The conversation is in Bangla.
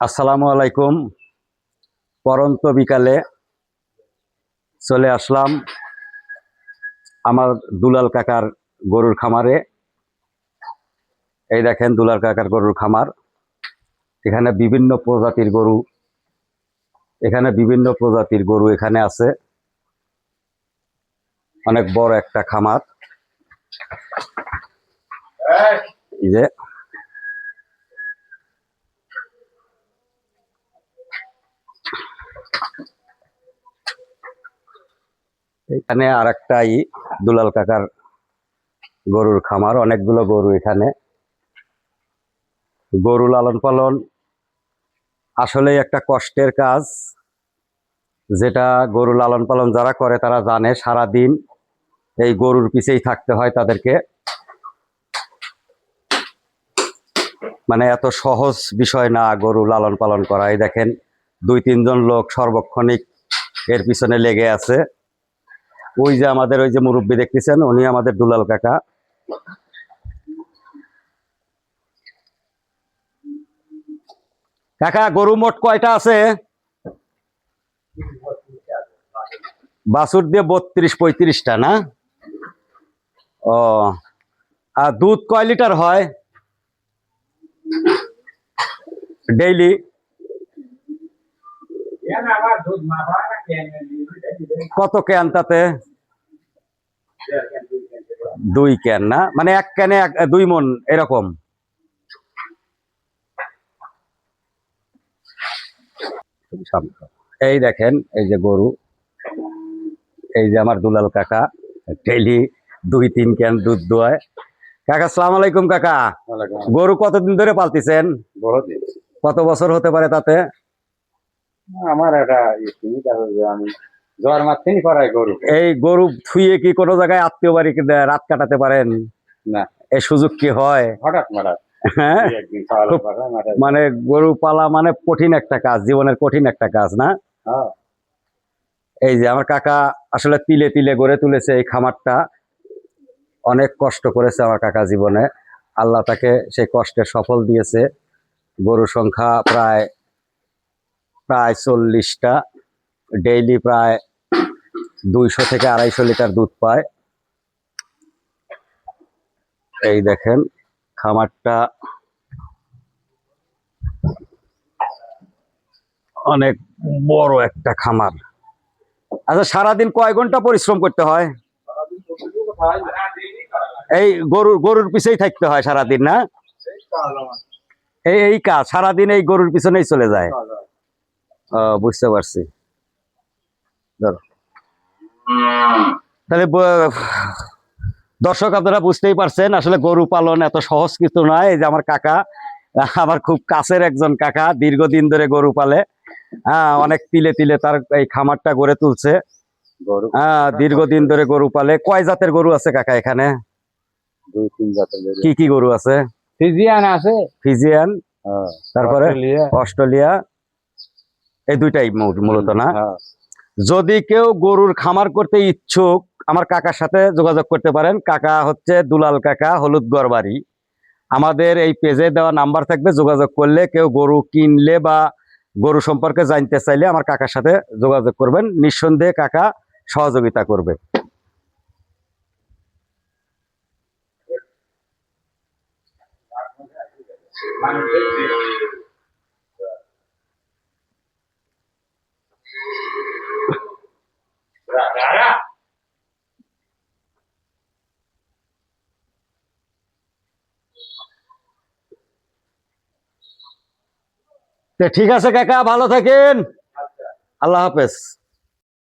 আসসালামু আলাইকুম। পরন্ত বিকালে চলে আসলাম আমার দুলাল কাকার গরুর খামারে। এই দেখেন দুলাল কাকার গরুর খামার। এখানে বিভিন্ন প্রজাতির গরু, এখানে বিভিন্ন প্রজাতির গরু এখানে আছে। অনেক বড় একটা খামার। এই যে এখানে আর একটা দুলাল কাকার গরুর খামার, অনেকগুলো গরু এখানে। গরু লালন পালন আসলেই একটা কষ্টের কাজ। যেটা গরু লালন পালন যারা করে, তারা জানে সারা দিন এই গরুর পিছেই থাকতে হয় তাদেরকে। মানে এত সহজ বিষয় না গরু লালন পালন করা। এই দেখেন, দুই তিনজন লোক সর্বক্ষণিক এর পিছনে লেগে আছে। ওই যে আমাদের ওই যে মুরব্বী দেখতেছেন, উনি আমাদের দুলাল কাকা। কাকা, গরু মোট কয়টা আছে? বাছুর দিয়ে বত্রিশ, পঁয়ত্রিশটা, না? ও, আর দুধ কয় লিটার হয়? ডেইলি? কত ক্যান তাতে? দুই ক্যান না? মানে এক ক্যানে এক দুই মন এরকম। এই দেখেন এই যে গরু। এই যে আমার দুলাল কাকা ডেইলি দুই তিন ক্যান দুধ দোয়ায়। কাকা সালাম আলাইকুম কাকা। গরু কতদিন ধরে পালতেছেন? কত বছর হতে পারে তাতে? আমার একটা আমি জ্বর গরু। এই গরু থুয়ে কি কোনো জায়গায় আত্মীয় বাড়ি রাত কাটাতে পারেন? না। এই সুযোগ কি হয়? হঠাৎ মারা হ্যাঁ? মানে গরু পালা মানে কঠিন একটা কাজ জীবনের কঠিন একটা কাজ না? হ্যাঁ। এই যে আমার কাকা আসলে তিলে তিলে গড়ে তুলেছে এই খামারটা। অনেক কষ্ট করেছে আমার কাকা জীবনে। আল্লাহ তাকে সেই কষ্টের সফল দিয়েছে। গরুর সংখ্যা প্রায় প্রায় চল্লিশটা। ডেইলি প্রায় দুইশো থেকে আড়াইশো লিটার দুধ পায়। এই দেখেন, খামারটা অনেক বড় একটা খামার। আচ্ছা সারাদিন কয় ঘণ্টা পরিশ্রম করতে হয়? এই গরুর গরুর পিছেই থাকতে হয় সারাদিন, না? এই এই কাজ, সারাদিন এই গরুর পিছনেই চলে যায়। বুঝতে পারছি। ধরো। তাহলে দর্শক আপনারা বুঝতেই পারছেন আসলে গরু পালন এত সহজ কিছু নয়। এই যে আমার কাকা আমার খুব কাছের একজন কাকা দীর্ঘদিন ধরে গরু পালে। হ্যাঁ অনেক তিলে তিলে তার এই খামারটা গড়ে তুলছে। গরু হ্যাঁ দীর্ঘদিন ধরে গরু পালে। কয় জাতের গরু আছে কাকা এখানে? দুই তিন জাতের কি কি গরু আছে? ফিজিয়ান আছে। ফিজিয়ান? হ্যাঁ। তারপরে? অস্ট্রেলিয়া। অস্ট্রেলিয়া? এই দুইটাই মূলত না? হ্যাঁ। যদি কেউ গরুর খামার করতে ইচ্ছুক, আমার কাকার সাথে যোগাযোগ করতে পারেন। কাকা হচ্ছে দুলাল কাকা, হলুদ গড়বাড়ি। আমাদের এই পেজে দেওয়া নাম্বার থাকবে, যোগাযোগ করলে কেউ গরু কিনলে বা গরু সম্পর্কে জানতে চাইলে আমার কাকার সাথে যোগাযোগ করবেন। নিঃসন্দেহে কাকা সহযোগিতা করবে। ঠিক আছে কাকা ভালো থাকেন। আল্লাহ হাফেজ।